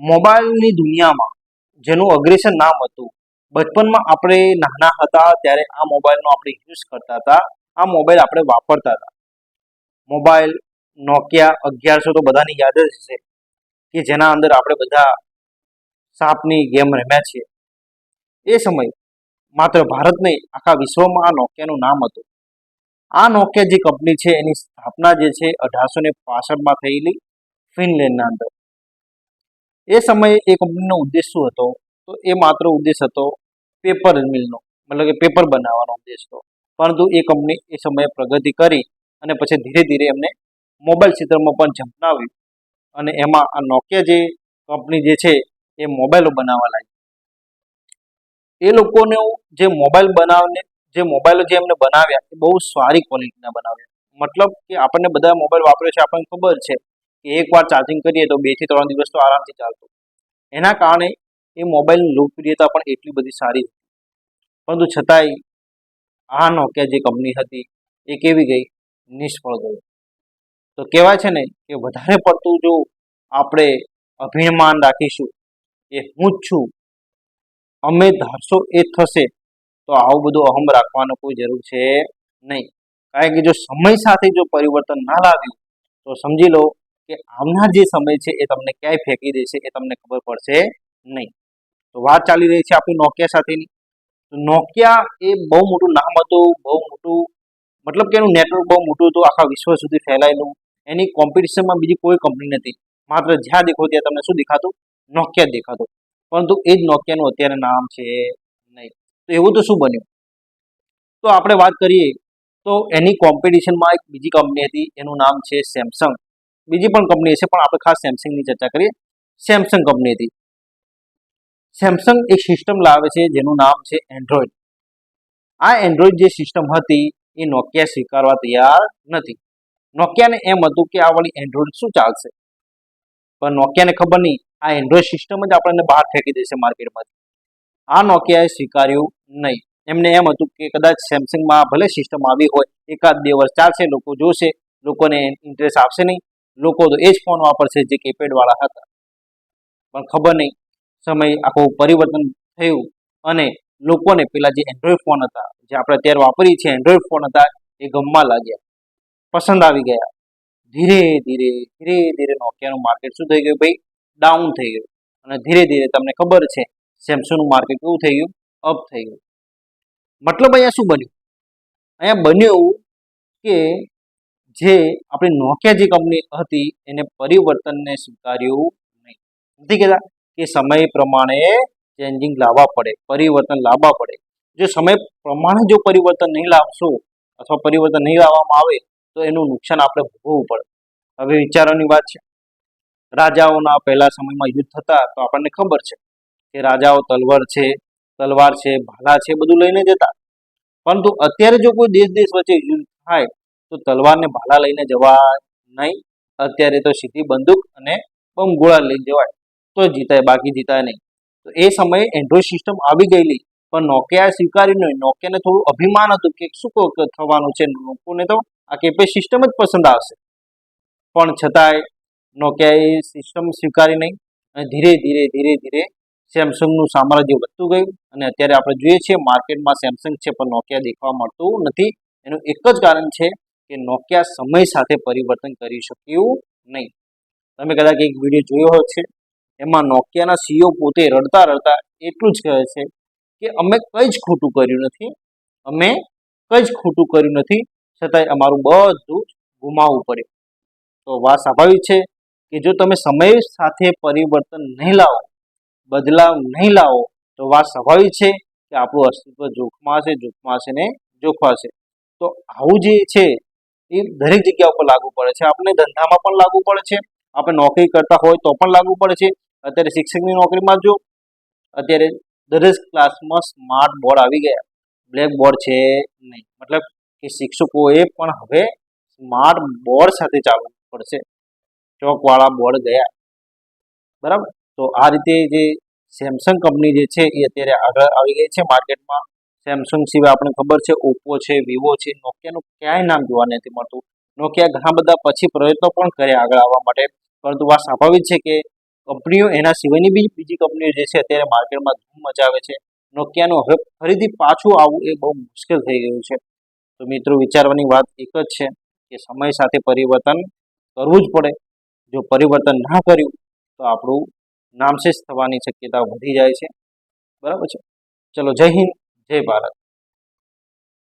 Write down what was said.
મોબાઈલની દુનિયામાં જેનું અગ્રેસર નામ હતું, બચપનમાં આપણે નાના હતા ત્યારે આ મોબાઈલનો આપણે યુઝ કરતા હતા, આ મોબાઈલ આપણે વાપરતા હતા. મોબાઈલ, નોકિયા, અગિયારસો તો બધાની યાદ જ છે કે જેના અંદર આપણે બધા સાપની ગેમ રમ્યા છીએ. એ સમય માત્ર ભારત નહીં, આખા વિશ્વમાં આ નોકિયાનું નામ હતું. આ નોકિયા જે કંપની છે, એની સ્થાપના જે છે, અઢારસો ને પાસઠમાં થયેલી ફિનલેન્ડના અંદર. એ સમયે એ કંપનીનો ઉદ્દેશ શું હતો? તો એ માત્ર ઉદ્દેશ હતો પેપર મિલનો, મતલબ કે પેપર બનાવવાનો ઉદ્દેશ હતો. પરંતુ એ કંપની એ સમયે પ્રગતિ કરી અને પછી ધીરે ધીરે એમને મોબાઈલ ક્ષેત્રમાં પણ ઝંપનાવ્યું અને એમાં આ નોકિયા જે કંપની જે છે, એ મોબાઈલો બનાવવા લાગી. એ લોકોને જે મોબાઈલ બનાવને, જે મોબાઈલો જે એમને બનાવ્યા, એ બહુ સારી ક્વોલિટીના બનાવ્યા. મતલબ કે આપણને બધા મોબાઈલ વાપર્યો છે, આપણને ખબર છે. કે એકવાર ચાર્જિંગ કરીએ તો બેથી ત્રણ દિવસ તો આરામથી ચાલતું. એના કારણે એ મોબાઈલની લોકપ્રિયતા પણ એટલી બધી સારી હતી. પરંતુ છતાંય આ નોકિયા જે કંપની હતી, એ કેવી ગઈ? નિષ્ફળ ગઈ. તો કહેવાય છે ને કે વધારે પડતું જો આપણે અભિમાન રાખીશું એ હું જ છું, અમે ધારશો એ થશે, તો આવું બધું અહમ રાખવાનો કોઈ જરૂર છે નહીં. કારણ કે જો સમય સાથે જો પરિવર્તન ના લાવ્યું તો સમજી લો કે આવનાર જે સમય છે એ તમને ક્યાંય ફેંકી દેશે એ તમને ખબર પડશે નહીં. તો વાત ચાલી રહી છે આપણી નોકિયા સાથેની. નોકિયા એ બહુ મોટું નામ હતું, બહુ મોટું મતલબ કે એનું નેટવર્ક બહુ મોટું હતું, આખા વિશ્વ સુધી ફેલાયેલું. એની કોમ્પિટિશનમાં બીજી કોઈ કંપની નથી. માત્ર જ્યાં દેખો ત્યાં તમને શું દેખાતું? નોકિયા દેખાતું. પરંતુ એ જ નોકિયાનું અત્યારે નામ છે નહીં. તો એવું તો શું બન્યું? તો આપણે વાત કરીએ તો એની કોમ્પિટિશનમાં એક બીજી કંપની હતી, એનું નામ છે સેમસંગ બીજી પણ કંપની છે પણ આપણે ખાસ સેમસંગની ચર્ચા કરીએ. સેમસંગ કંપની હતી. સેમસંગ એક સિસ્ટમ લાવે છે, જેનું નામ છે એન્ડ્રોઈડ આ એન્ડ્રોઈડ જે સિસ્ટમ હતી, એ નોકિયા સ્વીકારવા તૈયાર નથી. નોકિયાને એમ હતું કે આ વળી એન્ડ્રોઈડ શું ચાલશે? પણ નોકિયાને ખબર નહીં. આ એન્ડ્રોઈડ સિસ્ટમ જ આપણને બહાર ફેંકી દેશે માર્કેટમાંથી. આ નોકિયાએ સ્વીકાર્યું નહીં. એમને એમ હતું કે કદાચ સેમસંગમાં ભલે સિસ્ટમ આવી હોય, એકાદ બે વર્ષ ચાલશે, લોકો જોશે, લોકોને ઇન્ટરેસ્ટ આવશે નહીં. લોકો તો એ જ ફોન વાપરશે જે કીપેડ વાળા હતા. પણ ખબર નહીં, સમય આખું પરિવર્તન થયું અને લોકોને પેલા જે એન્ડ્રોઈડ ફોન હતા, જે આપણે અત્યારે વાપરીએ છીએ એન્ડ્રોઈડ ફોન હતા, એ ગમવા લાગ્યા. પસંદ આવી ગયા. ધીરે ધીરે ધીરે ધીરે નોકિયાનું માર્કેટ શું થઈ ગયું ભાઈ? ડાઉન થઈ ગયું. અને ધીરે ધીરે તમને ખબર છે સેમસંગનું માર્કેટ કેવું થઈ ગયું? અપ થઈ ગયું. મતલબ અહીંયા શું બન્યું? અહીંયા બન્યું કે જે આપણી નોકિયા જે કંપની હતી એને પરિવર્તનને સ્વીકાર્યું નહીં. નથી કહેતા કે સમય પ્રમાણે ચેન્જિંગ લાવવા પડે, પરિવર્તન લાવવા પડે. જો સમય પ્રમાણે જો પરિવર્તન નહીં લાવશો અથવા પરિવર્તન નહીં લાવવામાં આવે, તો એનું નુકસાન આપણે ભોગવવું પડે. હવે વિચારોની વાત છે. રાજાઓના પહેલા સમયમાં યુદ્ધ થતા તો આપણને ખબર છે કે રાજાઓ તલવાર છે તલવાર છે, ભાલા છે, બધું લઈને જતા. પરંતુ અત્યારે જો કોઈ દેશ દેશ વચ્ચે યુદ્ધ થાય તો તલવાર ને ભાલા લઈને જવાય નહીં. અત્યારે તો સીધી બંદૂક અને બમ ગોળા લઈને જવાય. તો જીતાય, બાકી જીતાય નહીં. તો એ સમયે એન્ડ્રોઈડ સિસ્ટમ આવી ગયેલી. પણ નોકિયા સ્વીકાર્યું નહીં. નોકિયાને થોડું અભિમાન હતું કે શું થવાનું છે લોકોને તો આ કેપે સિસ્ટમ જ પસંદ આવશે. પણ છતાંય નોકિયાએ સિસ્ટમ સ્વીકારી નહીં અને ધીરે ધીરે ધીરે ધીરે સેમસંગનું સામ્રાજ્ય વધતું ગયું. અને અત્યારે આપણે જોઈએ છીએ માર્કેટમાં સેમસંગ છે પણ નોકિયા દેખવા મળતું નથી. એનું એક જ કારણ છે કે નોકિયા સમય સાથે પરિવર્તન કરી શક્યું નહીં. તમે કદાચ એક વીડિયો જોયો હોય છે, એમાં નોકિયાના સીઓ પોતે રડતા રડતા એટલું જ કહે છે કે અમે કંઈ જ ખોટું કર્યું નથી, અમે કંઈ જ ખોટું કર્યું નથી, છતાંય અમારું બધું જ ગુમાવવું પડ્યું તો વાત સ્વાભાવિક છે કે જો તમે સમય સાથે પરિવર્તન નહીં લાવો, બદલાવ નહીં લાવો, તો વાત સ્વાભાવિક છે કે આપણું અસ્તિત્વ જોખમાશે હશે, જોખમાં હશે ને જોખવાશે તો આવું જે છે એ દરેક જગ્યા ઉપર લાગુ પડે છે. આપણે ધંધામાં પણ લાગુ પડે છે. આપણે નોકરી કરતા હોય તો પણ લાગુ પડે છે. અત્યારે શિક્ષકની નોકરીમાં જો અત્યારે દરેક ક્લાસમાં સ્માર્ટ બોર્ડ આવી ગયા. બ્લેક બોર્ડ છે નહીં. મતલબ કે શિક્ષકોએ પણ હવે સ્માર્ટ બોર્ડ સાથે ચાલવું પડશે. ચોકવાળા બોર્ડ ગયા. બરાબર? તો આ રીતે જે સેમસંગ કંપની જે છે એ અત્યારે આગળ આવી ગઈ છે માર્કેટમાં. સેમસંગ સિવાય આપણે ખબર છે ઓપ્પો છે વિવો છે નોકિયાનું ક્યાંય નામ જોવા નથી મળતું. નોકિયા ઘણા બધા પછી પ્રયત્નો પણ કર્યા આગળ આવવા માટે. પરંતુ વાત સ્વાભાવિક છે કે કંપનીઓ એના સિવાયની બી બીજી કંપનીઓ જે છે, અત્યારે માર્કેટમાં ધૂમ મચાવે છે. નોકિયાનું હવે ફરીથી પાછું આવવું એ બહુ મુશ્કેલ થઈ ગયું છે. તો મિત્રો, વિચારવાની વાત એક જ છે કે સમય સાથે પરિવર્તન કરવું જ પડે. જો પરિવર્તન ના કર્યું, તો આપણું નામશેષ થવાની શક્યતા વધી જાય છે. બરાબર છે? ચલો, જય હિન્દ. જય ભારત.